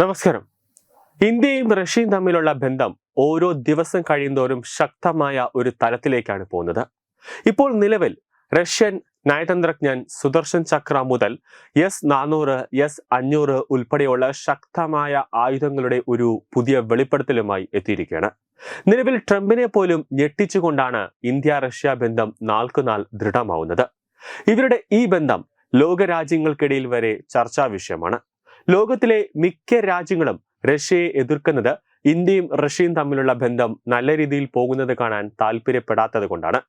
നമസ്കാരം. ഇന്ത്യയും റഷ്യയും തമ്മിലുള്ള ബന്ധം ഓരോ ദിവസം കഴിയുന്തോറും ശക്തമായ ഒരു തലത്തിലേക്കാണ് പോകുന്നത്. ഇപ്പോൾ നിലവിൽ റഷ്യൻ നയതന്ത്രജ്ഞൻ സുദർശൻ ചക്ര മുതൽ എസ് നാനൂറ് എസ് അഞ്ഞൂറ് ഉൾപ്പെടെയുള്ള ശക്തമായ ആയുധങ്ങളുടെ ഒരു പുതിയ വെളിപ്പെടുത്തലുമായി എത്തിയിരിക്കുകയാണ്. നിലവിൽ ട്രംപിനെ പോലും ഞെട്ടിച്ചുകൊണ്ടാണ് ഇന്ത്യ റഷ്യ ബന്ധം നാൾക്കുനാൾ ദൃഢമാവുന്നത്. ഇവരുടെ ഈ ബന്ധം ലോകരാജ്യങ്ങൾക്കിടയിൽ വരെ ചർച്ചാ വിഷയമാണ്. ലോകത്തിലെ മിക്ക രാജ്യങ്ങളും റഷ്യയെ എതിർക്കുന്നത് ഇന്ത്യയും റഷ്യയും തമ്മിലുള്ള ബന്ധം നല്ല രീതിയിൽ പോകുന്നത് കാണാൻ താല്പര്യപ്പെടാത്തത് കൊണ്ടാണ്.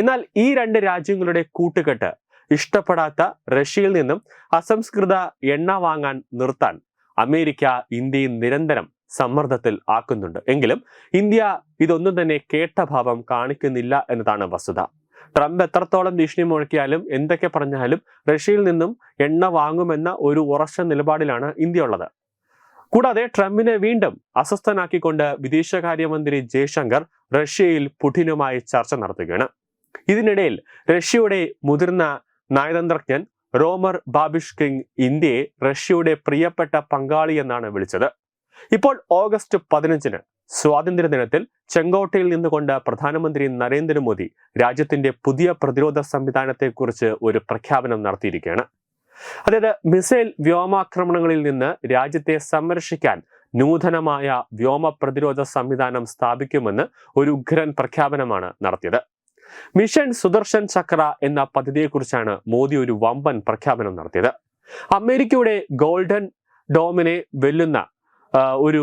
എന്നാൽ ഈ രണ്ട് രാജ്യങ്ങളുടെ കൂട്ടുകെട്ട് ഇഷ്ടപ്പെടാത്ത റഷ്യയിൽ നിന്നും അസംസ്കൃത എണ്ണ വാങ്ങാൻ നിർത്താൻ അമേരിക്ക ഇന്ത്യയെ നിരന്തരം സമ്മർദ്ദത്തിൽ ആക്കുന്നുണ്ട്. എങ്കിലും ഇന്ത്യ ഇതൊന്നും തന്നെ കേട്ട ഭാവം കാണിക്കുന്നില്ല എന്നതാണ് വസ്തുത. ട്രംപ് എത്രത്തോളം ഭീഷണി മുഴക്കിയാലും എന്തൊക്കെ പറഞ്ഞാലും റഷ്യയിൽ നിന്നും എണ്ണ വാങ്ങുമെന്ന ഒരു ഉറച്ച നിലപാടിലാണ് ഇന്ത്യ ഉള്ളത് കൂടാതെ ട്രംപിനെ വീണ്ടും അസ്വസ്ഥനാക്കിക്കൊണ്ട് വിദേശകാര്യമന്ത്രി ജയശങ്കർ റഷ്യയിൽ പുടിനുമായി ചർച്ച നടത്തുകയാണ്. ഇതിനിടയിൽ റഷ്യയുടെ മുതിർന്ന നയതന്ത്രജ്ഞൻ റോമർ ബാബിഷ് കിങ് ഇന്ത്യയെ റഷ്യയുടെ പ്രിയപ്പെട്ട പങ്കാളി എന്നാണ് വിളിച്ചത്. ഇപ്പോൾ ഓഗസ്റ്റ് പതിനഞ്ചിന് സ്വാതന്ത്ര്യ ദിനത്തിൽ ചെങ്കോട്ടയിൽ നിന്നുകൊണ്ട് പ്രധാനമന്ത്രി നരേന്ദ്രമോദി രാജ്യത്തിന്റെ പുതിയ പ്രതിരോധ സംവിധാനത്തെക്കുറിച്ച് ഒരു പ്രഖ്യാപനം നടത്തിയിരിക്കുകയാണ്. അതായത് മിസൈൽ വ്യോമാക്രമണങ്ങളിൽ നിന്ന് രാജ്യത്തെ സംരക്ഷിക്കാൻ നൂതനമായ വ്യോമ പ്രതിരോധ സംവിധാനം സ്ഥാപിക്കുമെന്ന് ഒരു ഉഗ്രൻ പ്രഖ്യാപനമാണ് നടത്തിയത്. മിഷൻ സുദർശൻ ചക്ര എന്ന പദ്ധതിയെക്കുറിച്ചാണ് മോദി ഒരു വമ്പൻ പ്രഖ്യാപനം നടത്തിയത്. അമേരിക്കയുടെ ഗോൾഡൻ ഡോമിനെ വെല്ലുന്ന ഒരു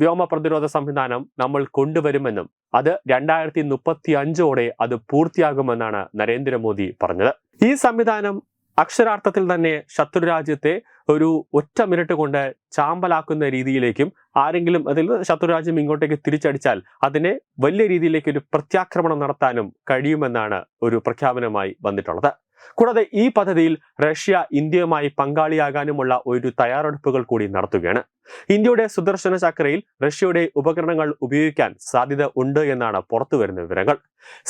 വ്യോമ പ്രതിരോധ സംവിധാനം നമ്മൾ കൊണ്ടുവരുമെന്നും അത് രണ്ടായിരത്തി മുപ്പത്തി അഞ്ചോടെ അത് പൂർത്തിയാകുമെന്നാണ് നരേന്ദ്രമോദി പറഞ്ഞത്. ഈ സംവിധാനം അക്ഷരാർത്ഥത്തിൽ തന്നെ ശത്രുരാജ്യത്തെ ഒരു ഒറ്റ മിനിറ്റ് കൊണ്ട് ചാമ്പലാക്കുന്ന രീതിയിലേക്കും ആരെങ്കിലും അതിൽ ശത്രുരാജ്യം ഇങ്ങോട്ടേക്ക് തിരിച്ചടിച്ചാൽ അതിനെ വലിയ രീതിയിലേക്ക് ഒരു പ്രത്യാക്രമണം നടത്താനും കഴിയുമെന്നാണ് ഒരു പ്രഖ്യാപനമായി വന്നിട്ടുള്ളത്. കൂടാതെ ഈ പദ്ധതിയിൽ റഷ്യ ഇന്ത്യയുമായി പങ്കാളിയാകാനുമുള്ള ഒരു തയ്യാറെടുപ്പുകൾ കൂടി നടത്തുകയാണ്. ഇന്ത്യയുടെ സുദർശന ചക്രയിൽ റഷ്യയുടെ ഉപകരണങ്ങൾ ഉപയോഗിക്കാൻ സാധ്യത ഉണ്ട് എന്നാണ് പുറത്തുവരുന്ന വിവരങ്ങൾ.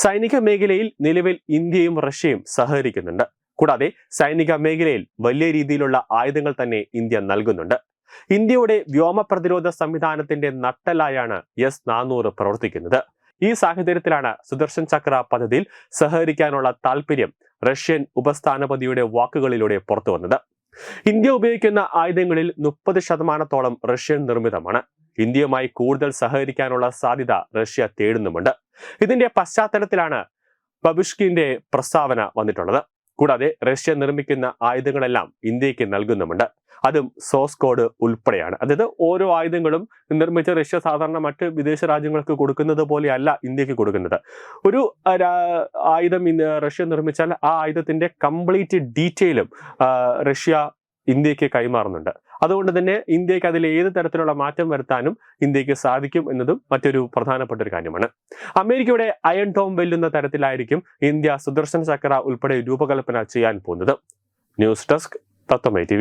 സൈനിക മേഖലയിൽ നിലവിൽ ഇന്ത്യയും റഷ്യയും സഹകരിക്കുന്നുണ്ട്. കൂടാതെ സൈനിക മേഖലയിൽ വലിയ രീതിയിലുള്ള ആയുധങ്ങൾ തന്നെ ഇന്ത്യ നൽകുന്നുണ്ട്. ഇന്ത്യയുടെ വ്യോമ പ്രതിരോധ സംവിധാനത്തിന്റെ നട്ടലായാണ് എസ് നാനൂറ് പ്രവർത്തിക്കുന്നത്. ഈ സാഹചര്യത്തിലാണ് സുദർശൻ ചക്ര പദ്ധതിയിൽ സഹകരിക്കാനുള്ള താല്പര്യം റഷ്യൻ ഉപസ്ഥാനപതിയുടെ വാക്കുകളിലൂടെ പുറത്തു വന്നത്. ഇന്ത്യ ഉപയോഗിക്കുന്ന ആയുധങ്ങളിൽ മുപ്പത് ശതമാനത്തോളം റഷ്യൻ നിർമ്മിതമാണ്. ഇന്ത്യയുമായി കൂടുതൽ സഹകരിക്കാനുള്ള സാധ്യത റഷ്യ തേടുന്നുമുണ്ട്. ഇതിന്റെ പശ്ചാത്തലത്തിലാണ് ബബുഷ്കിന്റെ പ്രസ്താവന വന്നിട്ടുള്ളത്. കൂടാതെ റഷ്യ നിർമ്മിക്കുന്ന ആയുധങ്ങളെല്ലാം ഇന്ത്യയ്ക്ക് നൽകുന്നുമുണ്ട്. അതും സോസ് കോഡ് ഉൾപ്പെടെയാണ്. അതായത് ഓരോ ആയുധങ്ങളും നിർമ്മിച്ച റഷ്യ സാധാരണ മറ്റ് വിദേശ രാജ്യങ്ങൾക്ക് കൊടുക്കുന്നത് പോലെയല്ല ഇന്ത്യയ്ക്ക് കൊടുക്കുന്നത്. ഒരു ആയുധം റഷ്യ നിർമ്മിച്ചാൽ ആ ആയുധത്തിന്റെ കംപ്ലീറ്റ് ഡീറ്റെയിലും റഷ്യ ഇന്ത്യയ്ക്ക് കൈമാറുന്നുണ്ട്. അതുകൊണ്ട് തന്നെ ഇന്ത്യയ്ക്ക് അതിൽ ഏത് തരത്തിലുള്ള മാറ്റം വരുത്താനും ഇന്ത്യയ്ക്ക് സാധിക്കും എന്നതും മറ്റൊരു പ്രധാനപ്പെട്ട ഒരു കാര്യമാണ്. അമേരിക്കയുടെ അയൺ ടോം വെല്ലുന്ന തരത്തിലായിരിക്കും ഇന്ത്യ സുദർശൻ ചക്ര ഉൾപ്പെടെ രൂപകൽപ്പന ചെയ്യാൻ പോകുന്നത്. ന്യൂസ് ഡെസ്ക് തത്വമൈ ടി